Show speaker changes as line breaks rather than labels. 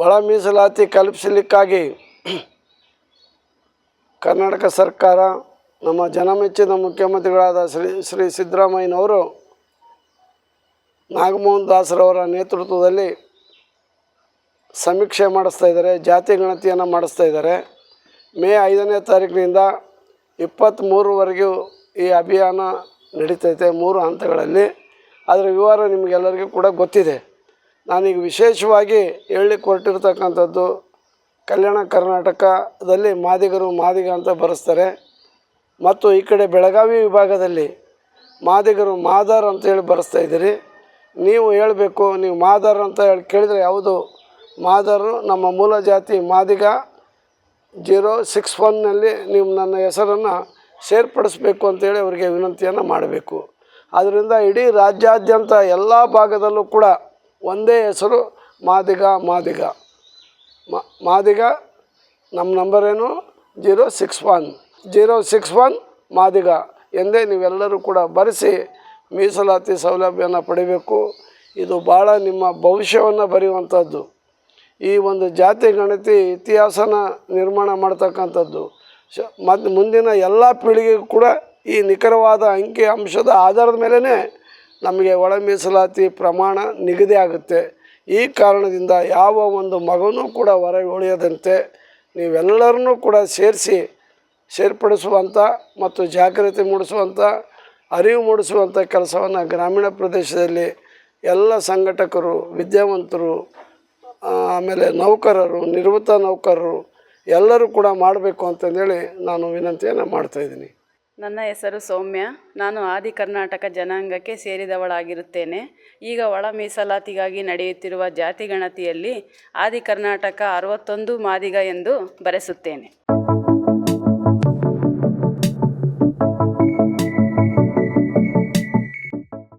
ಒಳ ಮೀಸಲಾತಿ ಕಲ್ಪಿಸಲಿಕ್ಕಾಗಿ ಕರ್ನಾಟಕ ಸರ್ಕಾರ, ನಮ್ಮ ಜನಮೆಚ್ಚಿನ ಮುಖ್ಯಮಂತ್ರಿಗಳಾದ ಶ್ರೀ ಶ್ರೀ ಸಿದ್ದರಾಮಯ್ಯನವರು, ನಾಗಮೋಹನ್ ದಾಸರವರ ನೇತೃತ್ವದಲ್ಲಿ ಸಮೀಕ್ಷೆ ಮಾಡಿಸ್ತಾ ಇದ್ದಾರೆ, ಜಾತಿ ಗಣತಿಯನ್ನು ಮಾಡಿಸ್ತಾ ಇದ್ದಾರೆ. ಮೇ ಐದನೇ ತಾರೀಕಿನಿಂದ ಇಪ್ಪತ್ತ್ಮೂರವರೆಗೂ ಈ ಅಭಿಯಾನ ನಡೀತೈತೆ, ಮೂರು ಹಂತಗಳಲ್ಲಿ. ಅದರ ವಿವರ ನಿಮಗೆಲ್ಲರಿಗೂ ಕೂಡ ಗೊತ್ತಿದೆ. ನಾನೀಗ ವಿಶೇಷವಾಗಿ ಹೇಳಲಿಕ್ಕೆ ಹೊರಟಿರ್ತಕ್ಕಂಥದ್ದು ಕಲ್ಯಾಣ ಕರ್ನಾಟಕದಲ್ಲಿ ಮಾದಿಗರು ಮಾದಿಗ ಅಂತ ಬರೆಸ್ತಾರೆ. ಮತ್ತು ಈ ಕಡೆ ಬೆಳಗಾವಿ ವಿಭಾಗದಲ್ಲಿ ಮಾದಿಗರು ಮಾದಾರ್ ಅಂತೇಳಿ ಬರೆಸ್ತಾ ಇದ್ದೀರಿ. ನೀವು ಹೇಳಬೇಕು, ನೀವು ಮಾದಾರ್ ಅಂತ ಹೇಳಿ ಕೇಳಿದರೆ ಯಾವುದು? ಮಾದಾರು ನಮ್ಮ ಮೂಲ ಜಾತಿ ಮಾದಿಗ ಜೀರೋ ಸಿಕ್ಸ್ ಒನ್ನಲ್ಲಿ ನೀವು ನನ್ನ ಹೆಸರನ್ನು ಸೇರ್ಪಡಿಸ್ಬೇಕು ಅಂತೇಳಿ ಅವರಿಗೆ ವಿನಂತಿಯನ್ನು ಮಾಡಬೇಕು. ಆದ್ದರಿಂದ ಇಡೀ ರಾಜ್ಯಾದ್ಯಂತ ಎಲ್ಲ ಭಾಗದಲ್ಲೂ ಕೂಡ ಒಂದೇ ಹೆಸರು ಮಾದಿಗ ಮಾದಿಗ. ಮಾದಿಗ, ನಮ್ಮ ನಂಬರ್ ಏನು? Zero six one. Zero six one Madiga ಎಂದೇ ನೀವೆಲ್ಲರೂ ಕೂಡ ಬರೆಸಿ ಮೀಸಲಾತಿ ಸೌಲಭ್ಯನ ಪಡಿಬೇಕು. ಇದು ಭಾಳ ನಿಮ್ಮ ಭವಿಷ್ಯವನ್ನು ಬರೆಯುವಂಥದ್ದು. ಈ ಒಂದು ಜಾತಿ, ಗಣತಿ, ಇತಿಹಾಸನ ನಿರ್ಮಾಣ ಮಾಡ್ತಕ್ಕಂಥದ್ದು. ಶ ಮುಂದಿನ ಎಲ್ಲ ಪೀಳಿಗೆಗೂ ಕೂಡ ಈ ನಿಖರವಾದ ಅಂಕಿ, ಅಂಶದ ಆಧಾರದ ಮೇಲೇ ನಮಗೆ ಒಳ ಮೀಸಲಾತಿ ಪ್ರಮಾಣ ನಿಗದಿ ಆಗುತ್ತೆ. ಈ ಕಾರಣದಿಂದ ಯಾವ ಒಂದು ಮಗನೂ ಕೂಡ ಹೊರಗೆ ಉಳಿಯದಂತೆ ನೀವೆಲ್ಲರನ್ನೂ ಕೂಡ ಸೇರಿಸಿ ಸೇರ್ಪಡಿಸುವಂಥ ಮತ್ತು ಜಾಗೃತಿ ಮೂಡಿಸುವಂಥ, ಅರಿವು ಮೂಡಿಸುವಂಥ ಕೆಲಸವನ್ನು ಗ್ರಾಮೀಣ ಪ್ರದೇಶದಲ್ಲಿ ಎಲ್ಲ ಸಂಘಟಕರು, ವಿದ್ಯಾವಂತರು ಆಮೇಲೆ ನೌಕರರು ನಿವೃತ್ತ ನೌಕರರು ಎಲ್ಲರೂ ಕೂಡ ಮಾಡಬೇಕು ಅಂತಂದೇಳಿ ನಾನು ವಿನಂತಿಯನ್ನು ಮಾಡ್ತಾಯಿದ್ದೀನಿ
ನನ್ನ ಹೆಸರು ಸೌಮ್ಯ. ನಾನು ಆದಿ ಕರ್ನಾಟಕ ಜನಾಂಗಕ್ಕೆ ಸೇರಿದವಳಾಗಿರುತ್ತೇನೆ. ಈಗ ಒಳ ಮೀಸಲಾತಿಗಾಗಿ ನಡೆಯುತ್ತಿರುವ ಜಾತಿ ಗಣತಿಯಲ್ಲಿ ಆದಿ ಕರ್ನಾಟಕ ಅರವತ್ತೊಂದು ಮಾದಿಗ ಎಂದು ಬರೆಸುತ್ತೇನೆ.